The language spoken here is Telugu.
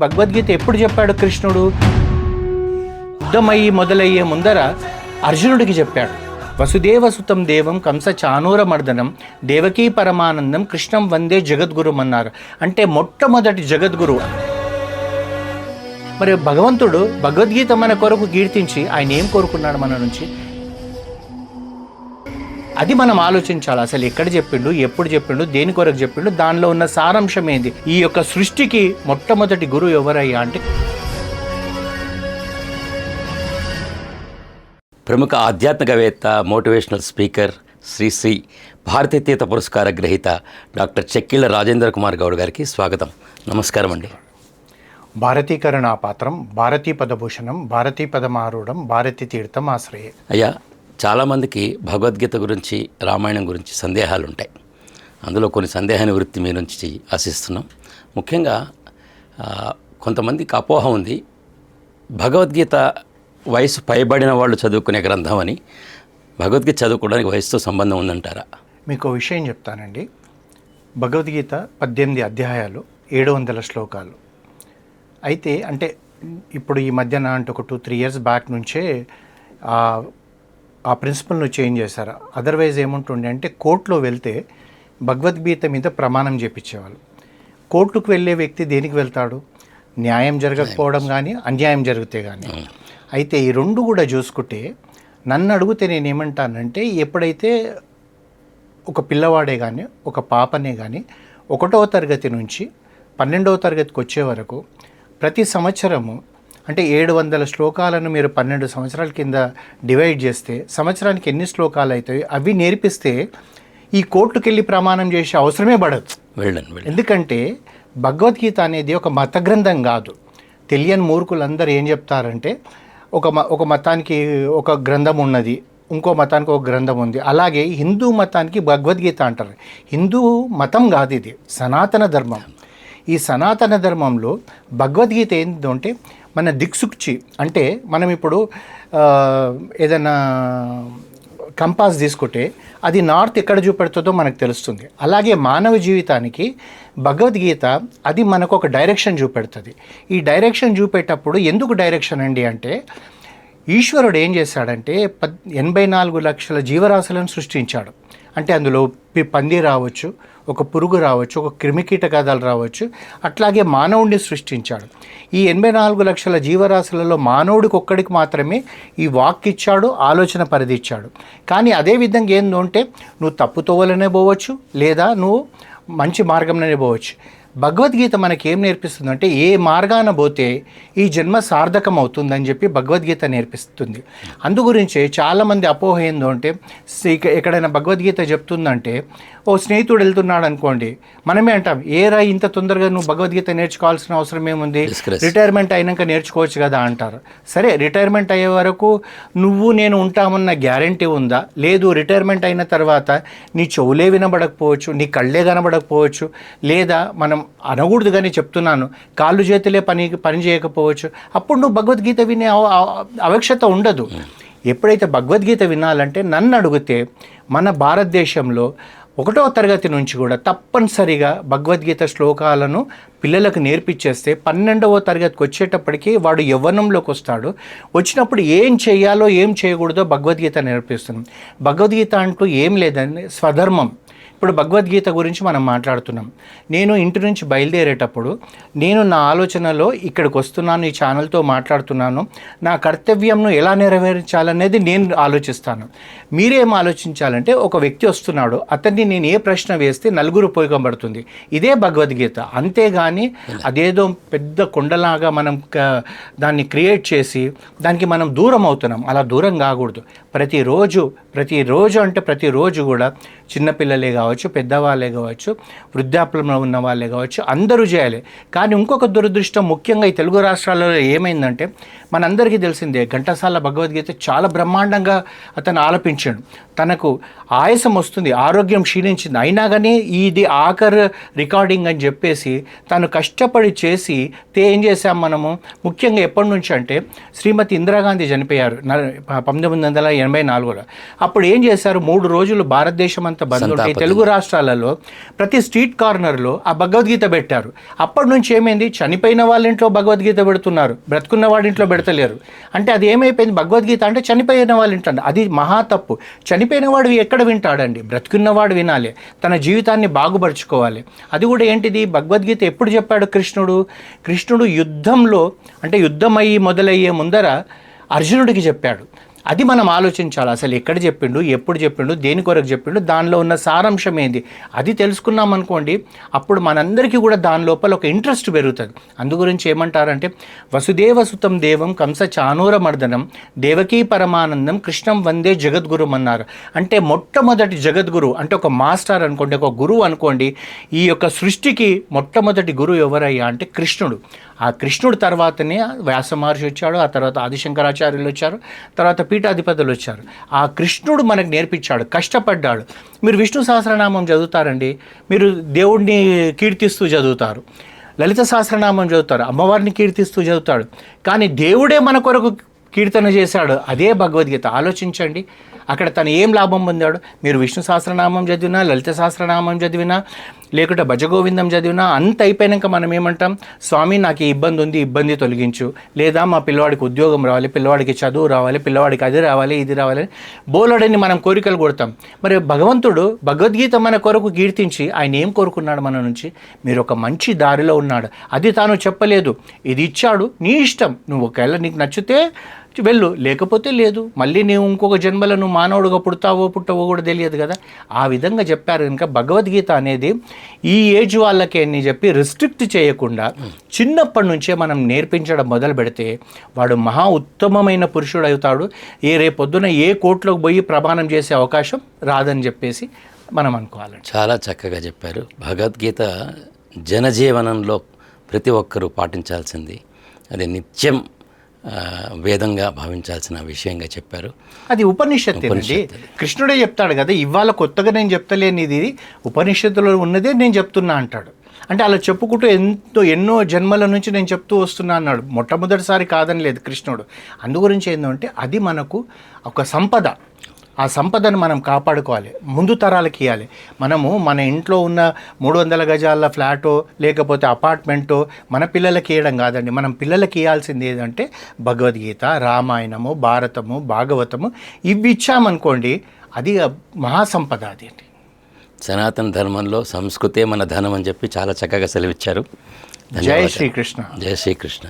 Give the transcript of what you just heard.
భగవద్గీత ఎప్పుడు చెప్పాడు కృష్ణుడు? యుద్ధమయ్యి మొదలయ్యే ముందర అర్జునుడికి చెప్పాడు. వసుదేవసుతం దేవం కంస చానూర మర్దనం దేవకీ పరమానందం కృష్ణం వందే జగద్గురు అన్నారు అంటే మొట్టమొదటి జగద్గురు. మరి భగవంతుడు భగవద్గీత మన కొరకు కీర్తించి ఆయన ఏం కోరుకున్నాడు మన నుంచి? అది మనం ఆలోచించాలి. అసలు ఎక్కడ చెప్పిండు ఎప్పుడు చెప్పిండు దేని కొరకు చెప్పిండు దానిలో ఉన్న సారాంశం ఏంది? ఈ యొక్క సృష్టికి మొట్టమొదటి గురువు ఎవరయ్యా అంటే? ప్రముఖ ఆధ్యాత్మికవేత్త మోటివేషనల్ స్పీకర్ శ్రీ శ్రీ భారతీతీత పురస్కార గ్రహీత డాక్టర్ చెక్కిళ్ళ రాజేంద్ర కుమార్ గౌడ్ గారికి స్వాగతం. నమస్కారం అండి. భారతీకరణ పాత్రం భారతీ పదభూషణం భారతీ పదమారూఢం భారతీ తీర్థం ఆశ్రయే. అయ్యా చాలామందికి భగవద్గీత గురించి రామాయణం గురించి సందేహాలు ఉంటాయి అందులో కొన్ని సందేహ నివృత్తి మీ నుంచి ఆశిస్తున్నాం. ముఖ్యంగా కొంతమందికి అపోహ ఉంది. భగవద్గీత వయసు పైబడిన వాళ్ళు చదువుకునే గ్రంథం అని. భగవద్గీత చదువుకోవడానికి వయసుతో సంబంధం ఉందంటారా? మీకు విషయం చెప్తానండి. భగవద్గీత పద్దెనిమిది అధ్యాయాలు ఏడు వందల శ్లోకాలు. అయితే అంటే ఇప్పుడు ఈ మధ్యన అంటే ఒక టూ త్రీ ఇయర్స్ బ్యాక్ నుంచే ఆ ప్రిన్సిపల్ను చేంజ్ చేశారు. అదర్వైజ్ ఏముంటుండే అంటే కోర్టులో వెళ్తే భగవద్గీత మీద ప్రమాణం చేపించేవాళ్ళు. కోర్టుకు వెళ్ళే వ్యక్తి దేనికి వెళ్తాడు? న్యాయం జరగకపోవడం కానీ అన్యాయం జరిగితే కానీ అయితే ఈ రెండు కూడా చూసుకుంటే నన్ను అడిగితే నేను ఏమంటానంటే ఎప్పుడైతే ఒక పిల్లవాడే కానీ ఒక పాపనే కానీ ఒకటవ తరగతి నుంచి పన్నెండవ తరగతికి వచ్చే వరకు ప్రతి సంవత్సరము అంటే ఏడు వందల శ్లోకాలను మీరు పన్నెండు సంవత్సరాల కింద డివైడ్ చేస్తే సంవత్సరానికి ఎన్ని శ్లోకాలు అవుతాయి అవి నేర్పిస్తే ఈ కోర్టుకు వెళ్ళి ప్రమాణం చేసే అవసరమే పడదు. వెళ్ళండి ఎందుకంటే భగవద్గీత అనేది ఒక మత గ్రంథం కాదు. తెలియని మూర్ఖులందరూ ఏం చెప్తారంటే ఒక మ ఒక మతానికి ఒక గ్రంథం ఉన్నది ఇంకో మతానికి ఒక గ్రంథం ఉంది. అలాగే హిందూ మతానికి భగవద్గీత అంటారు. హిందూ మతం కాదు ఇది సనాతన ధర్మం. ఈ సనాతన ధర్మంలో భగవద్గీత ఏంటంటే మన దిక్సుక్చి అంటే మనం ఇప్పుడు ఏదైనా కంపాస్ తీసుకుంటే అది నార్త్ ఎక్కడ చూపెడుతుందో మనకు తెలుస్తుంది. అలాగే మానవ జీవితానికి భగవద్గీత అది మనకు ఒక డైరెక్షన్ చూపెడుతుంది. ఈ డైరెక్షన్ చూపేటప్పుడు ఎందుకు డైరెక్షన్ అండి అంటే ఈశ్వరుడు ఏం చేశాడంటే పద్ ఎనభై నాలుగు లక్షల జీవరాశులను సృష్టించాడు. అంటే అందులో పంది రావచ్చు ఒక పురుగు రావచ్చు ఒక క్రిమికీటకాదాలు రావచ్చు. అట్లాగే మానవుడిని సృష్టించాడు. ఈ ఎనభై నాలుగు లక్షల జీవరాశులలో మానవుడికి ఒక్కడికి మాత్రమే ఈ వాక్ ఇచ్చాడు ఆలోచన పరిధి ఇచ్చాడు కానీ అదే విధంగా ఏందంటే నువ్వు తప్పుతోవలనే పోవచ్చు లేదా నువ్వు మంచి మార్గంలోనే పోవచ్చు. భగవద్గీత మనకి ఏం నేర్పిస్తుందంటే ఏ మార్గాన పోతే ఈ జన్మ సార్థకం అవుతుందని చెప్పి భగవద్గీత నేర్పిస్తుంది. అందు గురించే చాలామంది అపోహ ఏందో అంటే ఎక్కడైనా భగవద్గీత చెప్తుందంటే ఓ స్నేహితుడు వెళ్తున్నాడు అనుకోండి మనమే అంటాం ఏరా ఇంత తొందరగా నువ్వు భగవద్గీత నేర్చుకోవాల్సిన అవసరం ఏముంది. రిటైర్మెంట్ అయినాక నేర్చుకోవచ్చు కదా అంటారు. సరే రిటైర్మెంట్ అయ్యే వరకు నువ్వు నేను ఉంటామన్న గ్యారంటీ ఉందా? లేదు రిటైర్మెంట్ అయిన తర్వాత నీ చెవులే వినబడకపోవచ్చు నీ కళ్ళే కనబడకపోవచ్చు లేదా మనం అనకూడదు కానీ చెప్తున్నాను. కాళ్ళు చేతులే పని పని చేయకపోవచ్చు. అప్పుడు నువ్వు భగవద్గీత వినే అవ- అవశ్యత ఉండదు. ఎప్పుడైతే భగవద్గీత వినాలంటే నన్ను అడిగితే మన భారతదేశంలో ఒకటో తరగతి నుంచి కూడా తప్పనిసరిగా భగవద్గీత శ్లోకాలను పిల్లలకు నేర్పించేస్తే పన్నెండవ తరగతికి వచ్చేటప్పటికి వాడు యవ్వనంలోకి వస్తాడు. వచ్చినప్పుడు ఏం చేయాలో ఏం చేయకూడదో భగవద్గీత నేర్పిస్తుంది భగవద్గీత అంటూ ఏం లేదని స్వధర్మం. ఇప్పుడు భగవద్గీత గురించి మనం మాట్లాడుతున్నాం. నేను ఇంటి నుంచి బయలుదేరేటప్పుడు నేను నా ఆలోచనలో ఇక్కడికి వస్తున్నాను ఈ ఛానల్తో మాట్లాడుతున్నాను నా కర్తవ్యంను ఎలా నెరవేర్చాలనేది నేను ఆలోచిస్తాను. మీరేం ఆలోచించాలంటే ఒక వ్యక్తి వస్తున్నాడు అతన్ని నేను ఏ ప్రశ్న వేస్తే నలుగురు ఉపయోగపడుతుంది. ఇదే భగవద్గీత. అంతేగాని అదేదో పెద్ద కొండలాగా మనం దాన్ని క్రియేట్ చేసి దానికి మనం దూరం అవుతున్నాం. అలా దూరం కాకూడదు. ప్రతిరోజు ప్రతిరోజు అంటే ప్రతిరోజు కూడా చిన్నపిల్లలే కావచ్చు పెద్దవాళ్ళే కావచ్చు వృద్ధాప్యంలో ఉన్న వాళ్ళే కావచ్చు అందరూ చేయాలి. కానీ ఇంకొక దురదృష్టం ముఖ్యంగా ఈ తెలుగు రాష్ట్రాలలో ఏమైందంటే మనందరికీ తెలిసిందే ఘంటసాల భగవద్గీత చాలా బ్రహ్మాండంగా అతను ఆలపించాడు. తనకు ఆయాసం వస్తుంది ఆరోగ్యం క్షీణించింది. అయినా కానీ ఇది ఆఖరి రికార్డింగ్ అని చెప్పేసి తను కష్టపడి చేసి తే ఏం చేశాం మనము? ముఖ్యంగా ఎప్పటి నుంచి అంటే శ్రీమతి ఇందిరాగాంధీ చనిపోయారు పంతొమ్మిది వందల ఎనభై నాలుగులో. అప్పుడు ఏం చేశారు? మూడు రోజులు భారతదేశం అంతా బంద్ ఉంటే సంతాప తెలుగు రాష్ట్రాలలో ప్రతి స్ట్రీట్ కార్నర్లో ఆ భగవద్గీత పెట్టారు. అప్పటి నుంచి ఏమైంది? చనిపోయిన వాళ్ళ ఇంట్లో భగవద్గీత పెడుతున్నారు బ్రతుకున్న వాడి ఇంట్లో పెడతలేరు. అంటే అది ఏమైపోయింది? భగవద్గీత అంటే చనిపోయిన వాళ్ళ ఇంట్లో అది మహా తప్పు. చనిపోయిన చనిపోయినవాడు ఎక్కడ వింటాడండి? బ్రతుకున్నవాడు వినాలి. తన జీవితాన్ని బాగుపరుచుకోవాలి. అది కూడా ఏంటిది? భగవద్గీత ఎప్పుడు చెప్పాడు కృష్ణుడు? కృష్ణుడు యుద్ధంలో అంటే యుద్ధం అయ్యి మొదలయ్యే ముందర అర్జునుడికి చెప్పాడు. అది మనం ఆలోచించాలి. అసలు ఎక్కడ చెప్పిండు ఎప్పుడు చెప్పిండు దేని కొరకు చెప్పిండు దానిలో ఉన్న సారాంశం ఏంది? అది తెలుసుకున్నాం అనుకోండి అప్పుడు మనందరికీ కూడా దాని లోపల ఒక ఇంట్రెస్ట్ పెరుగుతుంది. అందు గురించి ఏమంటారంటే వసుదేవ సుతం దేవం కంస చానూర మర్దనం దేవకీ పరమానందం కృష్ణం వందే జగద్గురు అన్నారు అంటే మొట్టమొదటి జగద్గురు అంటే ఒక మాస్టర్ అనుకోండి ఒక గురువు అనుకోండి ఈ యొక్క సృష్టికి మొట్టమొదటి గురువు ఎవరయ్యా అంటే కృష్ణుడు. ఆ కృష్ణుడు తర్వాతనే వ్యాస మహర్షి వచ్చాడు ఆ తర్వాత ఆదిశంకరాచార్యులు వచ్చారు తర్వాత పీఠాధిపతులు వచ్చారు. ఆ కృష్ణుడు మనకు నేర్పించాడు కష్టపడ్డాడు. మీరు విష్ణు సహస్రనామం చదువుతారండి మీరు దేవుడిని కీర్తిస్తూ చదువుతారు. లలిత సహస్రనామం చదువుతారు అమ్మవారిని కీర్తిస్తూ చదువుతాడు. కానీ దేవుడే మన కొరకు కీర్తన చేశాడు అదే భగవద్గీత. ఆలోచించండి. అక్కడ తను ఏం లాభం పొందాడు? మీరు విష్ణు సహస్రనామం చదివినా లలిత సహస్రనామం చదివినా లేకుంటే భజగోవిందం చదివినా అంత అయిపోయాక మనం ఏమంటాం? స్వామి నాకు ఈ ఇబ్బంది ఉంది ఇబ్బంది తొలగించు. లేదా మా పిల్లవాడికి ఉద్యోగం రావాలి పిల్లవాడికి చదువు రావాలి పిల్లవాడికి అది రావాలి ఇది రావాలి బోలడని మనం కోరికలు కొడతాం. మరి భగవంతుడు భగవద్గీత మన కొరకు కీర్తించి ఆయన ఏం కోరుకున్నాడు మన నుంచి? మీరు ఒక మంచి దారిలో ఉన్నాడు. అది తాను చెప్పలేదు. ఇది ఇచ్చాడు. నీ ఇష్టం. నువ్వు ఒకవేళ నీకు నచ్చితే వెళ్ళు. లేకపోతే లేదు. మళ్ళీ నీవు ఇంకొక జన్మలో నువ్వు మానవుడుగా పుడతావో పుట్టవో కూడా తెలియదు కదా. ఆ విధంగా చెప్పారు కనుక భగవద్గీత అనేది ఈ ఏజ్ వాళ్ళకే అని చెప్పి రిస్ట్రిక్ట్ చేయకుండా చిన్నప్పటి నుంచే మనం నేర్పించడం మొదలు పెడితే వాడు మహా ఉత్తమమైన పురుషుడు అవుతాడు. ఏ రేపొద్దున ఏ కోర్టులోకి పోయి ప్రమాణం చేసే అవకాశం రాదని చెప్పేసి మనం అనుకోవాలండి. చాలా చక్కగా చెప్పారు. భగవద్గీత జనజీవనంలో ప్రతి ఒక్కరూ పాటించాల్సింది. అది నిత్యం వేదంగా భావించాల్సిన విషయంగా చెప్పారు. అది ఉపనిషత్తు అండి. కృష్ణుడే చెప్తాడు కదా ఇవాళ కొత్తగా నేను చెప్తలేని ఇది ఉపనిషత్తులో ఉన్నదే నేను చెప్తున్నా అంటాడు. అంటే అలా చెప్పుకుంటూ ఎంతో ఎన్నో జన్మల నుంచి నేను చెప్తూ వస్తున్నా అన్నాడు. మొట్టమొదటిసారి కాదని లేదు కృష్ణుడు. అందు గురించి ఏంటంటే అది మనకు ఒక సంపద. ఆ సంపదను మనం కాపాడుకోవాలి ముందు తరాలకి ఇవ్వాలి మనము మన ఇంట్లో ఉన్న మూడు వందల గజాల ఫ్లాటో లేకపోతే అపార్ట్మెంటో మన పిల్లలకి ఇవ్వడం కాదండి. మనం పిల్లలకి ఇవ్వాల్సింది ఏదంటే భగవద్గీత రామాయణము భారతము భాగవతము ఇవి ఇచ్చామనుకోండి అది మహాసంపద అది అండి. సనాతన ధర్మంలో సంస్కృతే మన ధనం అని చెప్పి చాలా చక్కగా సెలవిచ్చారు. జై శ్రీకృష్ణ. జయ శ్రీకృష్ణ.